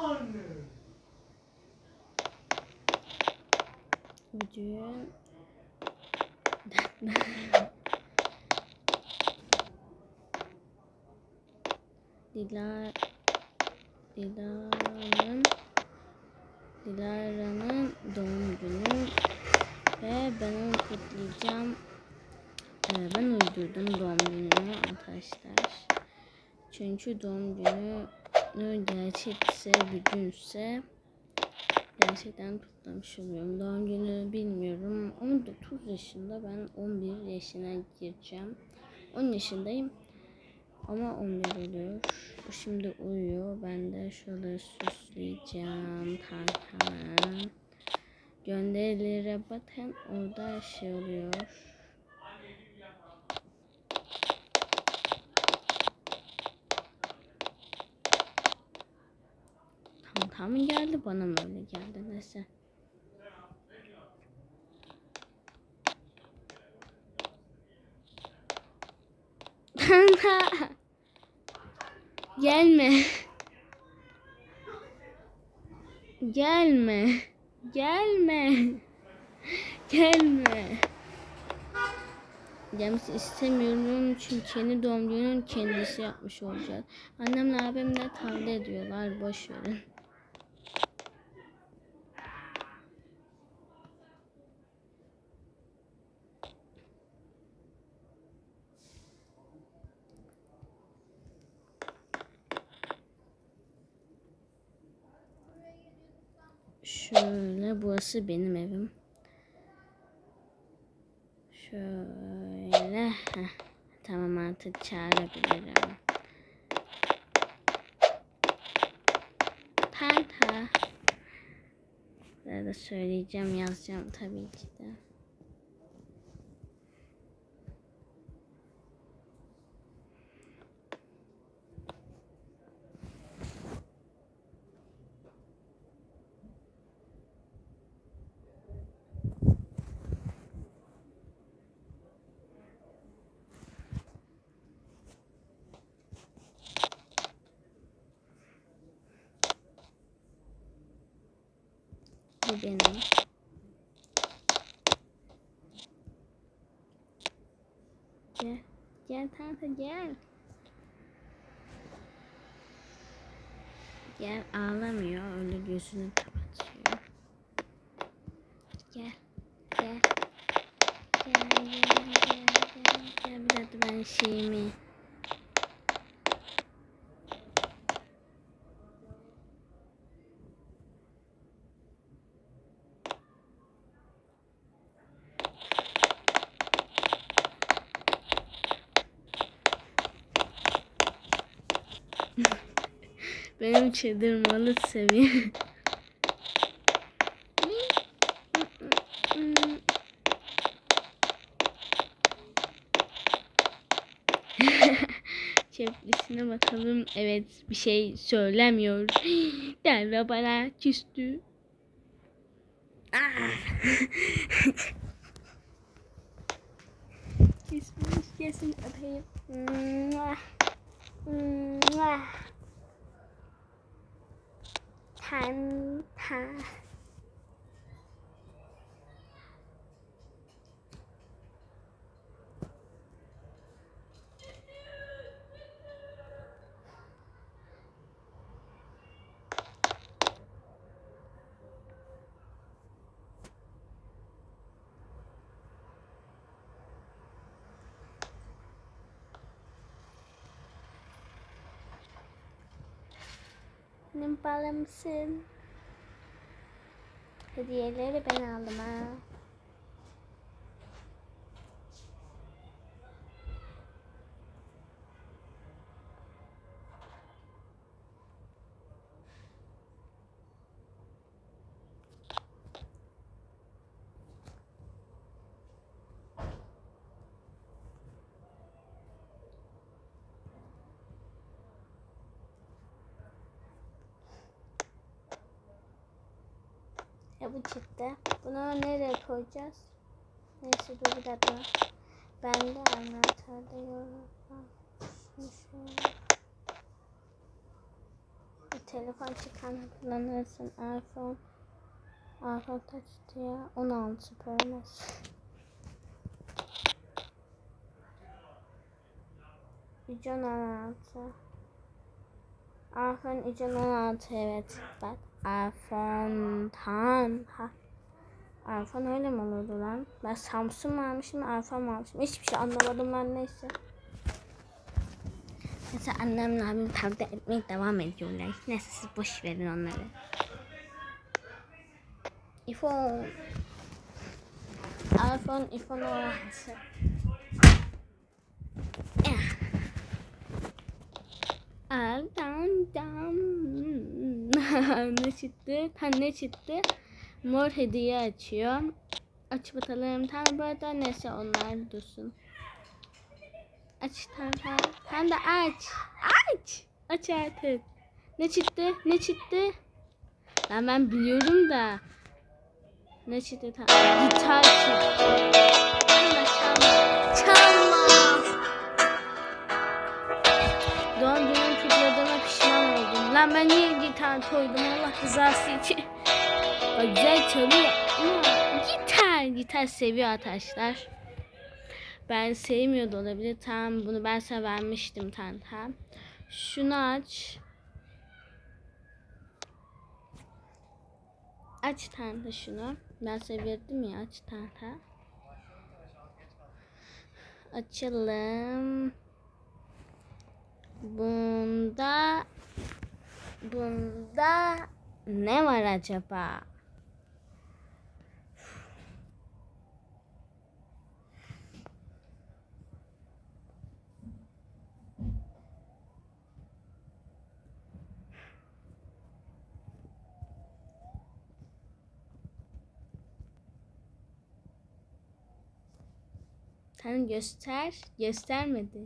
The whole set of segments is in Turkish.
Bugün Dila Dilara'nın Dilara'nın doğum günü ve ben onu kutlayacağım. Ee, ben uydurdum doğum gününü arkadaşlar. Çünkü doğum günü gerçekse bir günse gerçekten kutlamış oluyorum. Doğum günü bilmiyorum. 19 yaşında ben 11 yaşına gireceğim. 10 yaşındayım. Ama 11 oluyor. O şimdi uyuyor. Ben de şöyle süsleyeceğim tantamı. Gönderilere bakın orada şey oluyor. Tam mı geldi bana mı öyle geldi neyse. Gelme. Gelme. Gelme. Gelme. Gelmesi istemiyorum çünkü kendi doğum gününün kendisi yapmış olacak. Annemle abim de kavga ediyorlar. Boş verin. Şöyle burası benim evim. Şöyle. Heh. Tamam artık çağırabilirim. Tanta. Burada söyleyeceğim yazacağım tabii ki de. Bu benim. Gel. Gel tanta gel. Gel ağlamıyor. Öyle gözünü kapatıyor. Gel. Gel. Gel gel gel gel. Gel biraz ben şeyimi. Benim çıldırmalı seviye. Çeplisine bakalım. Evet bir şey söylemiyor. Derve bana küstü. Ah. Küsmüş kesin öpeyim. 谈谈 Benim balımsın. Hediyeleri ben aldım ha. Ya bu çıktı. Bunu nereye koyacağız? Neyse dur bir dakika. Ben de anahtarda şöyle. telefon çıkan kullanırsın. iPhone. iPhone kaçtı ya? 16 Pro Max. İcon 16. iPhone İcon 16 evet. Bak iPhone tam. Ha. iPhone öyle mi olurdu lan? Ben Samsung mu almışım, mu almışım? Hiçbir şey anlamadım ben neyse. Mesela annemle abim kavga etmeye devam ediyorlar. Neyse siz boş verin onları. iPhone. iPhone, iPhone olası. Al dam dam. ne çıktı? Ha ne çıktı? Mor hediye açıyor. Aç bakalım. Tam burada neyse onlar dursun. Aç tamam. Sen de aç. Aç. Aç artık. Ne çıktı? Ne çıktı? Lan ben biliyorum da. Ne çıktı? Tamam. Gitar çıktı. Çalma çalma. Çalma. Lan ben niye gitar koydum Allah rızası için. Bak güzel çalıyor gitar. Gitar seviyor arkadaşlar. Ben sevmiyor da olabilir. Tamam bunu ben sana vermiştim tanta. Şunu aç. Aç tanta şunu. Ben verdim ya aç tanta. Açalım. Bunda bunda ne var acaba? Sen göster. Göstermedi.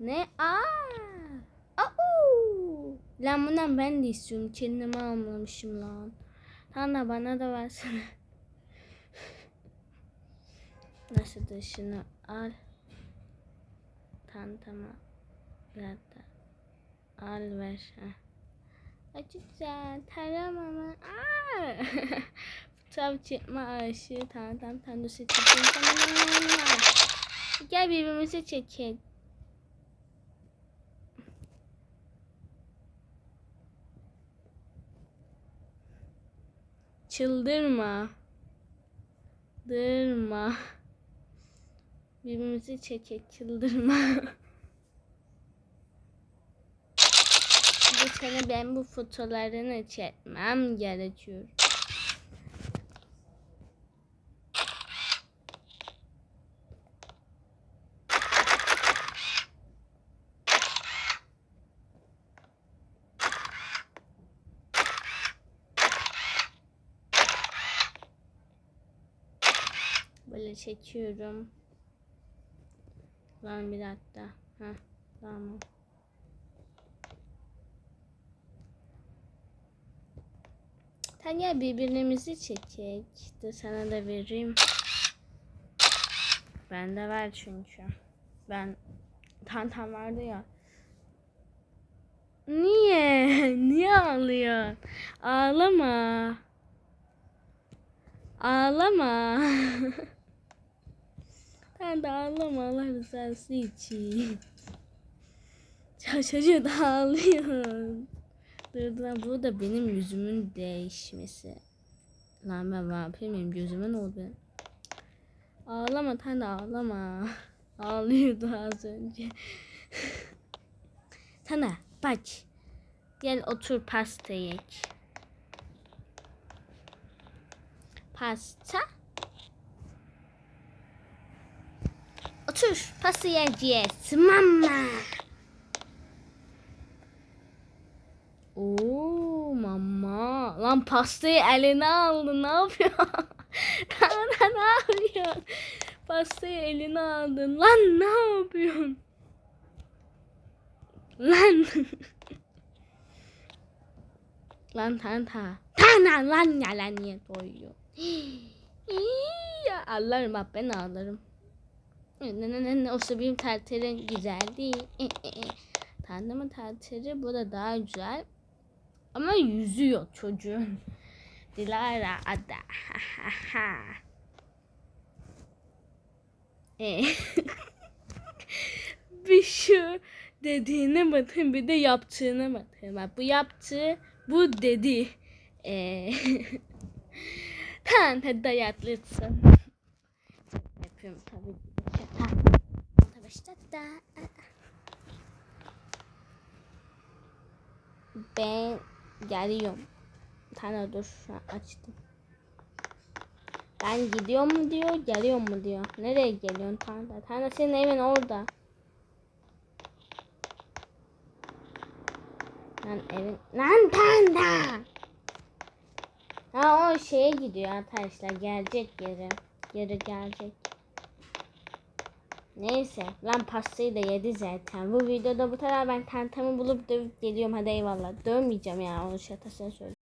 Ne? Aa! Lan bundan ben de istiyorum. Kendime almamışım lan. Da bana da versene. Nasıl da şunu al. Tamam tamam. Zaten. Al ver. Ay güzel. Tamam ama. Fotoğraf çekme. Tamam dur seçeceğim. Tamam. Gel birbirimizi çekelim. Çıldırma. Dırma. Birbirimizi çekek çıldırma. Bu sene ben bu fotolarını çekmem gerekiyor. Böyle çekiyorum. Lan bir dakika. Heh, tamam. Tanya birbirimizi çekecek. De sana da vereyim. Ben de ver çünkü. Ben tantam vardı ya. Niye? Niye ağlıyor? Ağlama. Ağlama. Sen de ağlama Allah rızası için. Çocuğu da ağlıyor. Dur dur bu da benim yüzümün değişmesi. Lan ben vampir miyim? Gözüme ne oldu? Ağlama de ağlama. Ağlıyordu az önce. Sana bak. Gel otur pasta yek. Pasta. Otur pasta yiyeceğiz. Mama. Oo mama. Lan pastayı eline aldı. Ne yapıyor? Kana ne yapıyor? Pastayı eline aldın. Lan ne yapıyorsun? Lan. lan tanta. Tana lan ya lan niye doyuyor? ya ağlarım bak ben ağlarım. Ne ne ne ne o benim terterin güzel değil. Tanrımın terteri bu da daha güzel. Ama yüzüyor çocuğun. Dilara ada. bir şu dediğine bakın bir de yaptığına bakın. Bak bu yaptı, bu dedi. E. tamam hadi dayatlısın. Yapıyorum tabii Ben geliyorum. Tane dur şu açtım. Ben gidiyor mu diyor, geliyor mu diyor. Nereye geliyorsun Tane? Tane senin evin orada. Lan evin... Lan Tanda! Ha o şeye gidiyor arkadaşlar. Gelecek geri. Geri gelecek. Neyse. Lan pastayı da yedi zaten. Bu videoda bu kadar ben tentamı bulup dövüp geliyorum. Hadi eyvallah. Dövmeyeceğim ya. Onu şatasını söyleyeyim.